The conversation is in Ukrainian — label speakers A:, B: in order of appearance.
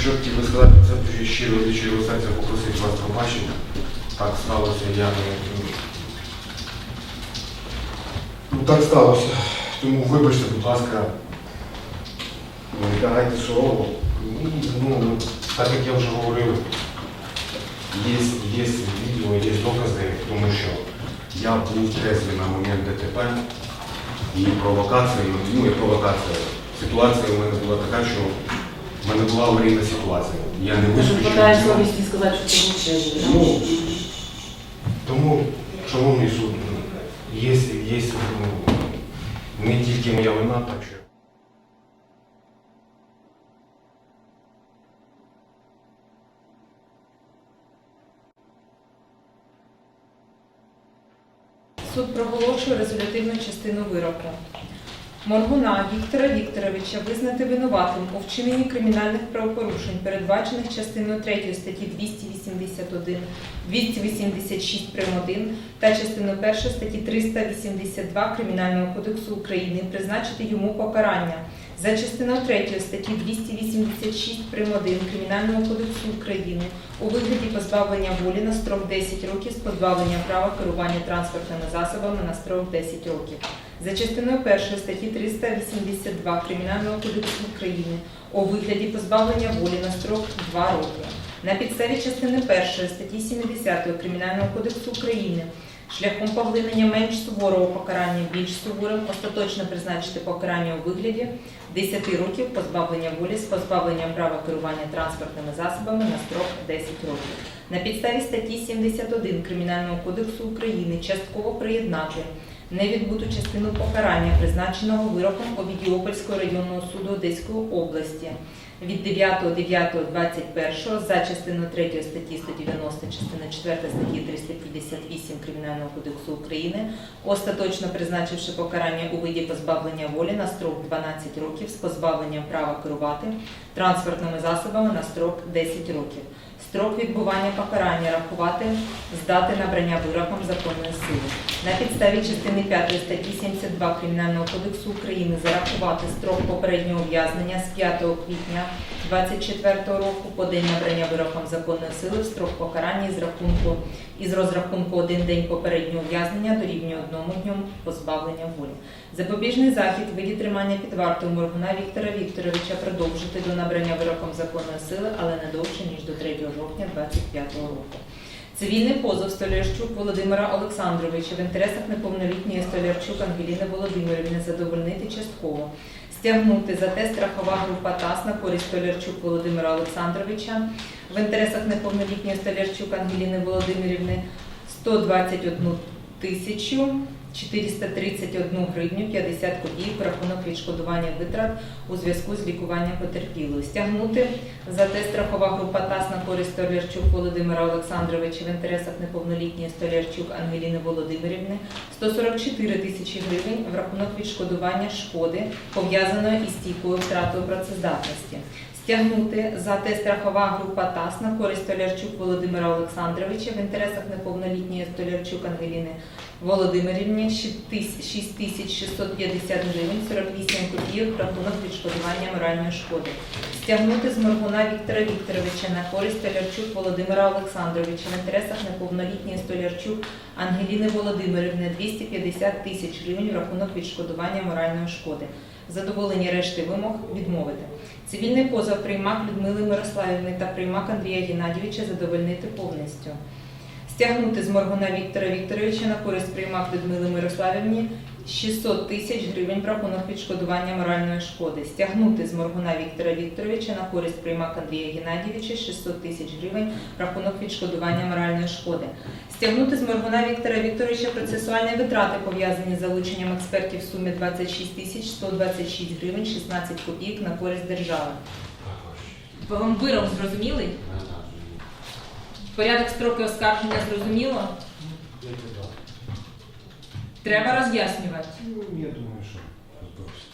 A: що хотів би сказати, це дуже щиро від щирого серця попросити вас пробачення. Так сталося, я не... Ну так сталося. Тому вибачте, будь ласка, не карайте сурово. Ну, Ну, так як я вже говорив, є, є відео, є докази, тому що я був трезвий на момент ДТП і провокація, ну і провокація. Ситуація у мене була така, що в мене була аварійна ситуація. Я не вискочив.
B: хватає совісті сказати, що ти да?
A: Ну, тому, шановний суд, є, є ну, не тільки моя вина, так що.
C: Суд проголошує резолютивну частину вироку. Моргуна Віктора Вікторовича визнати винуватим у вчиненні кримінальних правопорушень, передбачених частиною 3 статті 281, 286 прим. 1 та частиною 1 статті 382 Кримінального кодексу України, призначити йому покарання за частиною 3 статті 286 прим. 1 Кримінального кодексу України у вигляді позбавлення волі на строк 10 років з позбавлення права керування транспортними засобами на строк 10 років. За частиною 1 статті 382 Кримінального кодексу України у вигляді позбавлення волі на строк 2 роки. На підставі частини 1 статті 70 Кримінального кодексу України шляхом поглинення менш суворого покарання більш суворим остаточно призначити покарання у вигляді 10 років позбавлення волі з позбавленням права керування транспортними засобами на строк 10 років. На підставі статті 71 Кримінального кодексу України частково приєднати невідбуту частину покарання, призначеного вироком Обідіопольського районного суду Одеської області від 9.9.21 за частиною 3 статті 190, частина 4 статті 358 Кримінального кодексу України, остаточно призначивши покарання у виді позбавлення волі на строк 12 років з позбавленням права керувати транспортними засобами на строк 10 років. Строк відбування покарання рахувати з дати набрання вироком законної сили. На підставі частини 5 статті 72 Кримінального кодексу України зарахувати строк попереднього ув'язнення з 5 квітня 24 року по день набрання вироком законної сили строк покарання із рахунку із розрахунку один день попереднього ув'язнення дорівнює одному дню позбавлення волі. Запобіжний захід в виді тримання під вартою Моргуна Віктора Вікторовича продовжити до набрання вироком законної сили, але не довше ніж до 3 жовтня 25 року. Цивільний позов Столярчук Володимира Олександровича в інтересах неповнолітньої Столярчук Ангеліни Володимирівни задовольнити частково. Стягнути за те страхова група ТАС на користь Столярчук Володимира Олександровича в інтересах неповнолітньої Столярчук Ангеліни Володимирівни. 121 тисячу 431 гривню 50 копійок рахунок відшкодування витрат у зв'язку з лікуванням потерпілої. Стягнути за те страхова група ТАС на користь Столярчук Володимира Олександровича в інтересах неповнолітньої Столярчук Ангеліни Володимирівни 144 тисячі гривень в рахунок відшкодування шкоди, пов'язаної із стійкою втратою працездатності. Стягнути за те страхова група ТАС на користь Столярчук Володимира Олександровича в інтересах неповнолітньої Столярчук Ангеліни Володимирівні 6650 гривень 48 копійок рахунок відшкодування моральної шкоди. Стягнути з Моргуна Віктора Вікторовича на користь Столярчук Володимира Олександровича в інтересах неповнолітньої Столярчук Ангеліни Володимирівни 250 тисяч гривень в рахунок відшкодування моральної шкоди. Задоволені решти вимог відмовити. Цивільний позов приймак Людмили Мирославівни та приймак Андрія Геннадійовича задовольнити повністю. Стягнути з Моргуна Віктора Вікторовича на користь приймак Людмили Мирославівні 600 тисяч гривень в рахунок відшкодування моральної шкоди. Стягнути з Моргуна Віктора Вікторовича на користь приймак Андрія Геннадійовича 600 тисяч гривень в рахунок відшкодування моральної шкоди. Стягнути з Моргуна Віктора Вікторовича процесуальні витрати, пов'язані з залученням експертів в сумі 26 тисяч 126 гривень 16 копійок на користь держави. Вам вирок зрозумілий? Порядок строки оскарження зрозуміло? Треба роз'яснювати.
A: Ну, я думаю, що досить.